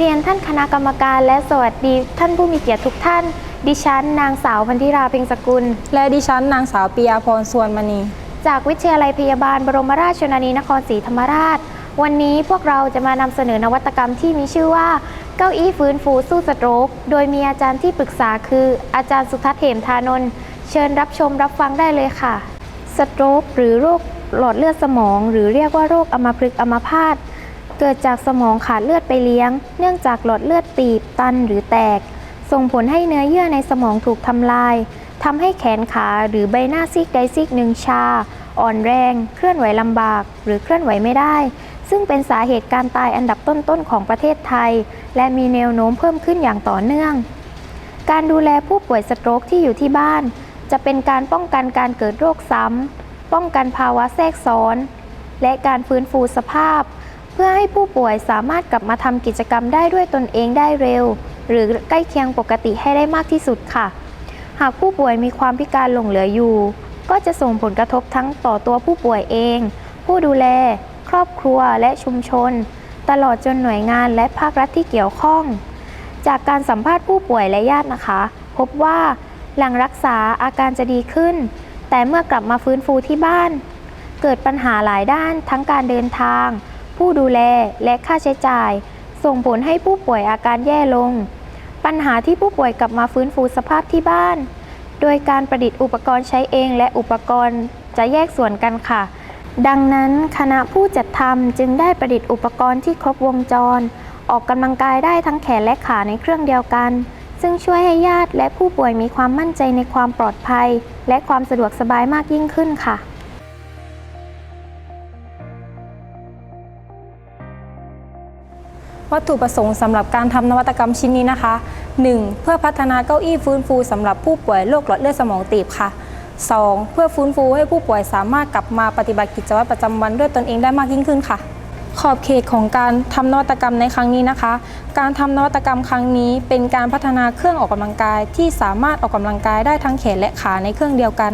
เรียนท่านคณะกรรมการและสวัสดีท่านผู้มีเกียรติทุกท่าน ดิฉัน นางสาวพันธิราเพ็งสกุล และดิฉันนางสาวปียาพรส่วนมณี จากวิทยาลัยพยาบาลบรมราชชนนีนครศรีธรรมราช วันนี้พวกเราจะมานำเสนอนวัตกรรมที่มีชื่อว่า เก้าอี้ฟื้นฟูสู้สโตรก โดยมีอาจารย์ที่ปรึกษาคือ อาจารย์สุทัศน์เหมธานนท์เชิญรับชมรับฟังได้เลยค่ะสโตรกหรือโรคหลอดเลือดสมอง หรือเรียกว่าโรคอัมพฤกษ์อัมพาต เกิดจากสมองขาดเลือดไปเลี้ยง เนื่องจากหลอดเลือดตีบ ตันหรือแตก ส่งผลให้เนื้อเยื่อในสมองถูกทำลายทำให้แขนขาหรือใบหน้าซีกใดซีกหนึ่งชา อ่อนแรง เคลื่อนไหวลำบาก หรือเคลื่อนไหวไม่ได้ ซึ่งเป็นสาเหตุการตายอันดับต้นๆของประเทศไทย และมีแนวโน้มเพิ่มขึ้นอย่างต่อเนื่อง การดูแลผู้ป่วยสโตรกที่อยู่ที่บ้าน จะเป็นการป้องกันการเกิดโรคซ้ำป้องกันภาวะแทรกซ้อน และการฟื้นฟูสภาพ เพื่อให้ผู้ป่วยสามารถกลับมาทำกิจกรรมได้ด้วยตนเองได้เร็ว หรือใกล้เคียงปกติให้ได้มากที่สุดค่ะ หากผู้ป่วยมีความพิการหลงเหลืออยู่ ก็จะส่งผลกระทบทั้งต่อตัวผู้ป่วยเอง ผู้ดูแล ครอบครัวและชุมชน ตลอดจนหน่วยงานและภาครัฐที่เกี่ยวข้อง จากการสัมภาษณ์ผู้ป่วยและญาตินะคะ พบว่าหลังรักษาอาการจะดีขึ้น แต่เมื่อกลับมาฟื้นฟูที่บ้าน เกิดปัญหาหลายด้านทั้งการเดินทาง ผู้ดูแลและค่าใช้จ่าย ส่งผลให้ผู้ป่วยอาการแย่ลง ปัญหาที่ผู้ป่วยกลับมาฟื้นฟูสภาพที่บ้าน โดยการประดิษฐ์อุปกรณ์ใช้เองและอุปกรณ์จะแยกส่วนกันค่ะ ดังนั้นคณะผู้จัดทำจึงได้ประดิษฐ์อุปกรณ์ที่ครบวงจร ออกกำลังกายได้ทั้งแขนและขาในเครื่องเดียวกัน ซึ่งช่วยให้ญาติและผู้ป่วยมีความมั่นใจในความปลอดภัย และความสะดวกสบายมากยิ่งขึ้นค่ะ วัตถุประสงค์สำหรับการทำนวัตกรรมชิ้นนี้นะคะ 1. เพื่อพัฒนาเก้าอี้ฟื้นฟูสำหรับผู้ป่วยโรคหลอดเลือดสมองตีบค่ะ 2. เพื่อฟื้นฟูให้ผู้ป่วยสามารถกลับมาปฏิบัติกิจวัตรประจำวันด้วยตนเองได้มากยิ่งขึ้นค่ะ ขอบเขตของการทำนวัตกรรมในครั้งนี้นะคะ การทำนวัตกรรมครั้งนี้ เป็นการพัฒนาเครื่องออกกำลังกาย ที่สามารถออกกำลังกายได้ทั้งแขนและขาในเครื่องเดียวกัน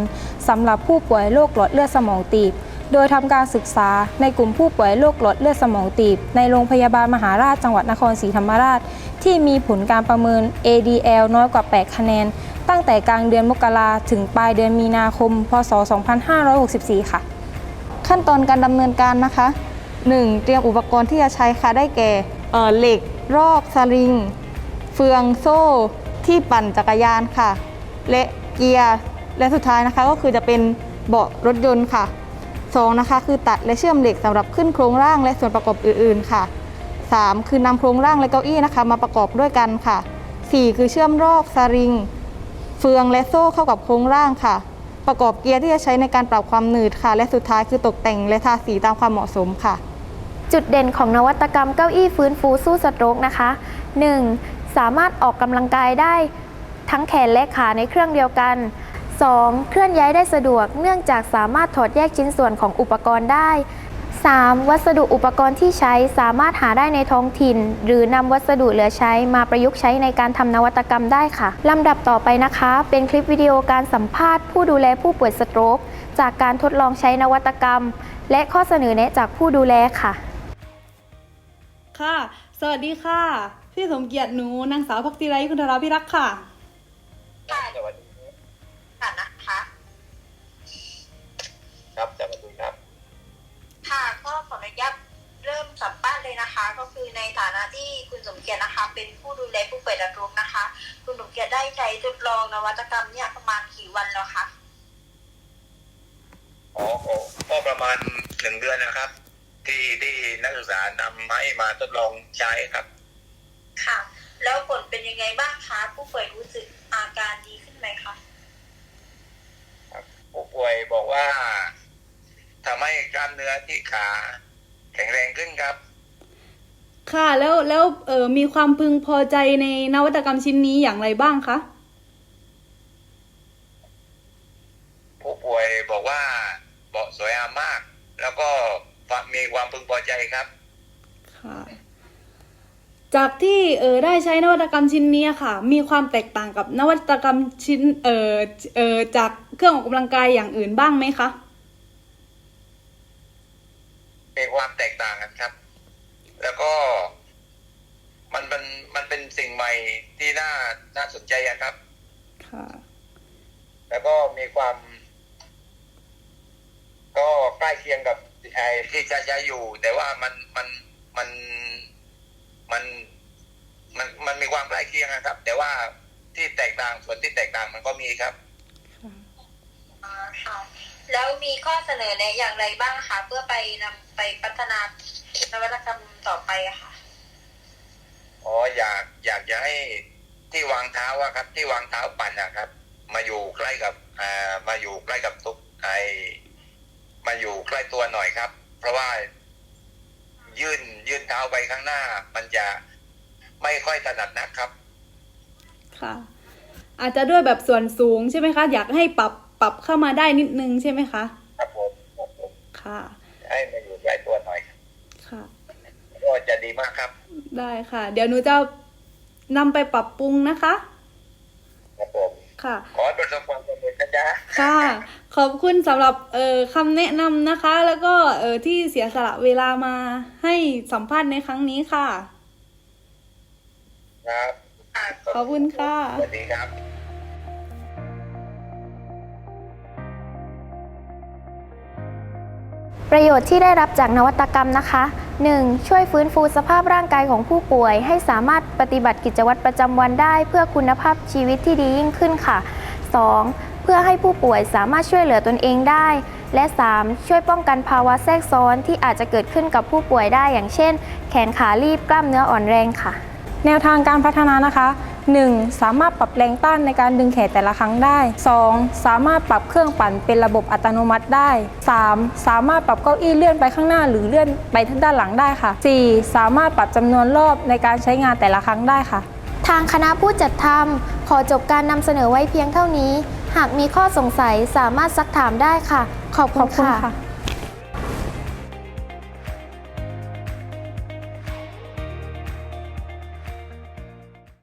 สำหรับผู้ป่วยโรคหลอดเลือดสมองตีบ โดยทำการศึกษาในกลุ่มผู้ป่วยโรคหลอดเลือดสมองตีบ ในโรงพยาบาลมหาราชจังหวัดนครศรีธรรมราช ที่มีผลการประเมิน ADL น้อยกว่า 8 คะแนน ตั้งแต่กลางเดือนมกราถึงปลายเดือนมีนาคม พศ 2564 ค่ะ ขั้นตอนการดำเนินการนะคะ 1. เตรียมอุปกรณ์ที่จะใช้ค่ะได้แก่เเหล็ก รอกสลิง เฟืองโซ่ ที่ปั่นจักรยานค่ะ และเกียร์ และสุดท้ายนะคะก็คือจะเป็นเบาะรถยนต์ค่ะ 2. นะคะคือตัดและเชื่อมเหล็กสำหรับขึ้นโครงร่างและส่วนประกอบอื่นๆ ค่ะ 3. คือนำโครงร่างและเก้าอี้นะคะ มาประกอบด้วยกันค่ะ 4. คือเชื่อมรอกสลิง เฟืองและโซ่เข้ากับโครงร่างค่ะ ประกอบเกียร์ที่จะใช้ในการปรับความหนืดค่ะ และสุดท้ายคือตกแต่งและทาสีตามความเหมาะสมค่ะ จุดเด่นของนวัตกรรมเก้าอี้ฟื้นฟูสู้สโตรกนะคะ 1. สามารถออกกำลังกายได้ทั้งแขนและขาในเครื่องเดียวกัน 2. เคลื่อนย้ายได้สะดวกเนื่องจากสามารถถอดแยกชิ้นส่วนของอุปกรณ์ได้ 3. วัสดุอุปกรณ์ที่ใช้สามารถหาได้ในท้องถิ่น หรือนำวัสดุเหลือใช้มาประยุกต์ใช้ในการทำนวัตกรรมได้ค่ะลำดับต่อไปนะคะ เป็นคลิปวิดีโอการสัมภาษณ์ผู้ดูแลผู้ป่วยสโตรกจากการทดลองใช้นวัตกรรม และข้อเสนอแนะจากผู้ดูแลค่ะ ค่ะ สวัสดีค่ะ พี่สมเกียรติหนูนางสาวพักติไรคุณธราพิรักษ์ค่ะค่ะสวัสดี เกียรตินะคะเป็นผู้ดูแลผู้ป่วยระรุมนะคะ คุณสมเกียรติได้ใช้ทดลองนวัตกรรมเนี่ยประมาณกี่วันแล้วคะอ๋อก็ก็ประมาณหนึ่งเดือนนะครับ ที่ที่นักศึกษานำให้มาทดลองใช้ครับ ค่ะ แล้วผลเป็นยังไงบ้างคะผู้ป่วยรู้สึกอาการดีขึ้นไหมคะผู้ป่วยบอกว่าทำให้กล้ามเนื้อที่ขาแข็งแรงขึ้นครับ ค่ะแล้วแล้วเออมีความพึงพอใจในนวัตกรรมชิ้นนี้อย่างไรบ้างคะผู้ป่วยบอกว่าเบาะสวยงามมาก แล้วก็มีความพึงพอใจครับ ค่ะ จากที่เออได้ใช้นวัตกรรมชิ้นนี้ค่ะ มีความแตกต่างกับนวัตกรรมชิ้นเออเออจากเครื่องออกกำลังกายอย่างอื่นบ้างไหมคะมีความแตกต่างกันครับ แล้วก็มันเป็นที่น่าน่าสนใจอะครับ ค่ะ แล้วก็มีความ ก็ใกล้เคียงกับไอ้ที่จะใช้อยู่ แต่ว่ามันมันมันมันมันมันมีความใกล้เคียงนะครับ แต่ว่าที่แตกต่างส่วนที่แตกต่างมันก็มีครับอ่าค่ะแล้วมีข้อเสนอแนะอย่างไรบ้างคะเพื่อไปนำไปพัฒนา นวัตกรรมต่อไปอะค่ะ อ๋ออยากอยากจะให้ที่วางเท้าอะครับ ที่วางเท้าปั่นนะครับ มาอยู่ใกล้กับอ่ามาอยู่ใกล้กับทุกไอมาอยู่ใกล้ตัวหน่อยครับ เพราะว่ายื่นยื่นเท้าไปข้างหน้า มันจะไม่ค่อยถนัดนักครับ ค่ะ อาจจะด้วยแบบส่วนสูงใช่ไหมคะ อยากให้ปรับปรับเข้ามาได้นิดนึงใช่ไหมคะ ครับผมครับผมค่ะ ให้มาอยู่ใกล้ตัวหน่อยครับ ค่ะ ก็จะดีมากครับ ได้ค่ะ เดี๋ยวหนูจะนำไปปรับปรุงนะคะ ครับผม ค่ะ ขอให้ประสบความสำเร็จนะจ๊ะ ค่ะ ขอบคุณสำหรับเอ่อคำแนะนำนะคะ แล้วก็เอ่อที่เสียสละเวลามาให้สัมภาษณ์ในครั้งนี้ค่ะ ครับขอบคุณค่ะ สวัสดีครับ ประโยชน์ที่ได้รับจากนวัตกรรมนะคะ 1. ช่วยฟื้นฟูสภาพร่างกายของผู้ป่วย ให้สามารถปฏิบัติกิจวัตรประจำวันได้เพื่อคุณภาพชีวิตที่ดียิ่งขึ้นค่ะ 2. เพื่อให้ผู้ป่วยสามารถช่วยเหลือตนเองได้ และ 3. ช่วยป้องกันภาวะแทรกซ้อนที่อาจจะเกิดขึ้นกับผู้ป่วยได้อย่างเช่น แขนขาลีบกล้ามเนื้ออ่อนแรงค่ะ แนวทางการพัฒนานะคะ 1. สามารถปรับแรงต้านในการดึงแขนแต่ละครั้งได้ 2. สามารถปรับเครื่องปั่นเป็นระบบอัตโนมัติได้ 3. สามารถปรับเก้าอี้เลื่อนไปข้างหน้า หรือเลื่อนไปทางด้านหลังได้ค่ะ 4. สามารถปรับจำนวนรอบในการใช้งานแต่ละครั้งได้ค่ะ ทางคณะผู้จัดทำขอจบการนำเสนอไว้เพียงเท่านี้ หากมีข้อสงสัยสามารถซักถามได้ค่ะ ขอบขคุอบณคุณค่ะค่ะ